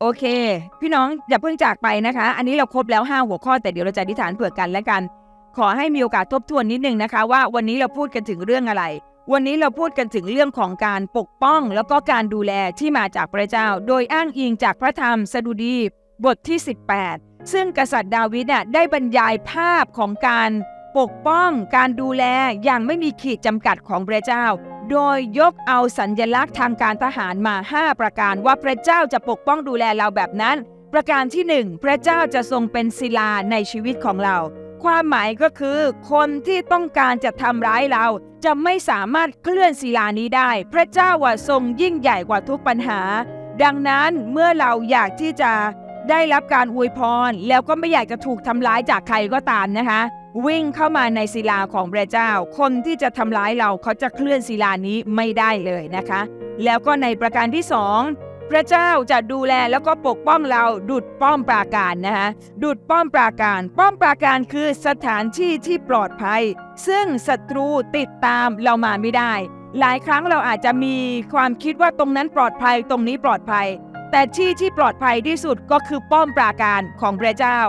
โอเค พี่น้องอย่าเพิ่งจากไปนะคะ อันนี้เราครบแล้ว 5 หัวข้อแต่เดี๋ยวเราจะอธิษฐานเผื่อกันและกัน ขอให้มีโอกาสทบทวนนิดนึงนะคะ ว่าวันนี้เราพูดกันถึงเรื่องอะไร วันนี้เราพูดกันถึงเรื่องของการปกป้อง แล้วก็การดูแลที่มาจากพระเจ้า โดยอ้างอิงจากพระธรรมสดุดี บทที่ 18 ซึ่งกษัตริย์ดาวิดน่ะได้บรรยายภาพของการปกป้อง การดูแลอย่างไม่มีขีดจำกัดของพระเจ้า โดยยกเอาสัญญลักษณ์ทางการทหารมา 5 ประการว่าพระเจ้าจะปกป้องดูแลเราแบบนั้น ประการที่ 1 พระเจ้าจะทรงเป็นศิลาในชีวิตของเรา ความหมายก็คือ คนที่ต้องการจะทำร้ายเรา จะไม่สามารถเคลื่อนศิลานี้ได้ พระเจ้าว่าทรงยิ่งใหญ่กว่าทุกปัญหา ดังนั้นเมื่อเราอยากที่จะได้รับการอวยพร แล้วก็ไม่อยากจะถูกทำร้ายจากใครก็ตามนะคะ วิ่งเข้ามาในศิลาของพระเจ้า คนที่จะทำร้ายเราเขาจะเคลื่อนศิลานี้ไม่ได้เลยนะคะ แล้วก็ในประการที่สองพระเจ้าจะดูแลแล้วก็ปกป้องเราดุดป้อมปราการนะคะดุดป้อมปราการ ป้อมปราการคือสถานที่ที่ปลอดภัย ซึ่งศัตรูติดตามเรามาไม่ได้ หลายครั้งเราอาจจะมีความคิดว่าตรงนั้นปลอดภัยตรงนี้ปลอดภัย แต่ที่ที่ปลอดภัยที่สุดก็คือป้อมปราการของพระเจ้า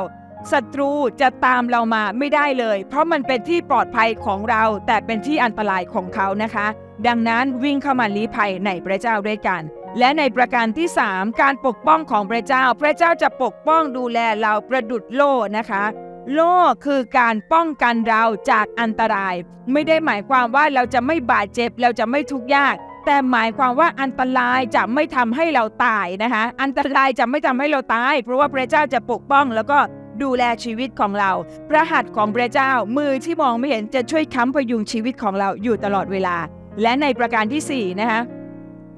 ศัตรูจะตามเรามาไม่ได้เลย เพราะมันเป็นที่ปลอดภัยของเรา แต่เป็นที่อันตรายของเขานะคะ ดังนั้นวิ่งเข้ามาลี้ภัยในพระเจ้าด้วยกัน และในประการที่ 3 การปกป้องของพระเจ้า พระเจ้าจะปกป้องดูแลเราประดุดโล่นะคะ โล่คือการป้องกันเราจากอันตราย ไม่ได้หมายความว่าเราจะไม่บาดเจ็บเราจะไม่ทุกข์ยากแต่หมายความว่าอันตรายจะไม่ทำให้เราตายนะคะ อันตรายจะไม่ทำให้เราตาย เพราะว่าพระเจ้าจะปกป้องแล้วก็ ดูแลชีวิตของเรา พระหัตถ์ของพระเจ้า มือที่มองไม่เห็นจะช่วยค้ำพยุงชีวิตของเราอยู่ตลอดเวลา และในประการที่สี่นะคะ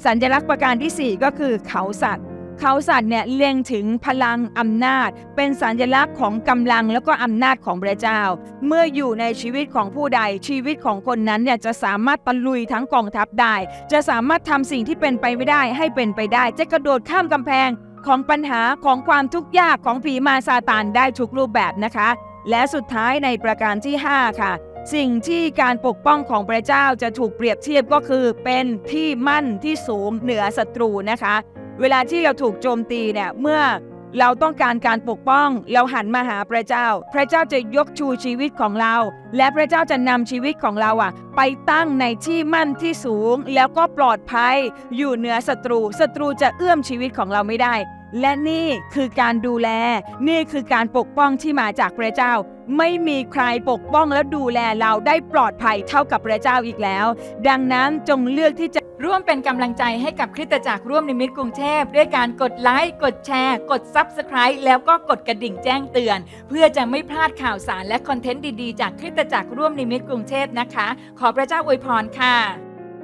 สัญลักษณ์ประการที่สี่ก็คือเขาสัตว์ เขาสัตว์เนี่ยเล็งถึงพลังอำนาจ เป็นสัญลักษณ์ของกำลังแล้วก็อำนาจของพระเจ้า เมื่ออยู่ในชีวิตของผู้ใดชีวิตของคนนั้นเนี่ยจะสามารถตะลุยทั้งกองทัพได้ จะสามารถทำสิ่งที่เป็นไปไม่ได้ให้เป็นไปได้ จะกระโดดข้ามกำแพง ของปัญหาของความทุกข์ยากของผีมาซาตานได้ทุกรูปแบบนะคะ และสุดท้ายในประการที่ 5 ค่ะ สิ่งที่การปกป้องของพระเจ้าจะถูกเปรียบเทียบก็คือ เป็นที่มั่นที่สูงเหนือศัตรูนะคะ เวลาที่เราถูกโจมตีเนี่ยเมื่อ เราต้องการการปกป้อง เราหันมาหาพระเจ้า พระเจ้าจะยกชูชีวิตของเรา และพระเจ้าจะนำชีวิตของเราอะไปตั้งในที่มั่นที่สูง แล้วก็ปลอดภัย อยู่เหนือศัตรูศัตรูจะเอื้อมชีวิตของเราไม่ได้ และนี่คือการดูแล นี่คือการปกป้องที่มาจากพระเจ้า ไม่มีใครปกป้องและดูแลเราได้ปลอดภัยเท่ากับพระเจ้าอีกแล้ว ดังนั้นจงเลือกที่จะร่วมเป็นกำลังใจให้กับคริสตจักรร่วมนิมิตกรุงเทพ ด้วยการกดไลค์ กดแชร์ กด Subscribe แล้วก็กดกระดิ่งแจ้งเตือน เพื่อจะไม่พลาดข่าวสารและคอนเทนต์ดีๆ จากคริสตจักรร่วมนิมิตกรุงเทพนะคะ ขอพระเจ้าอวยพรค่ะ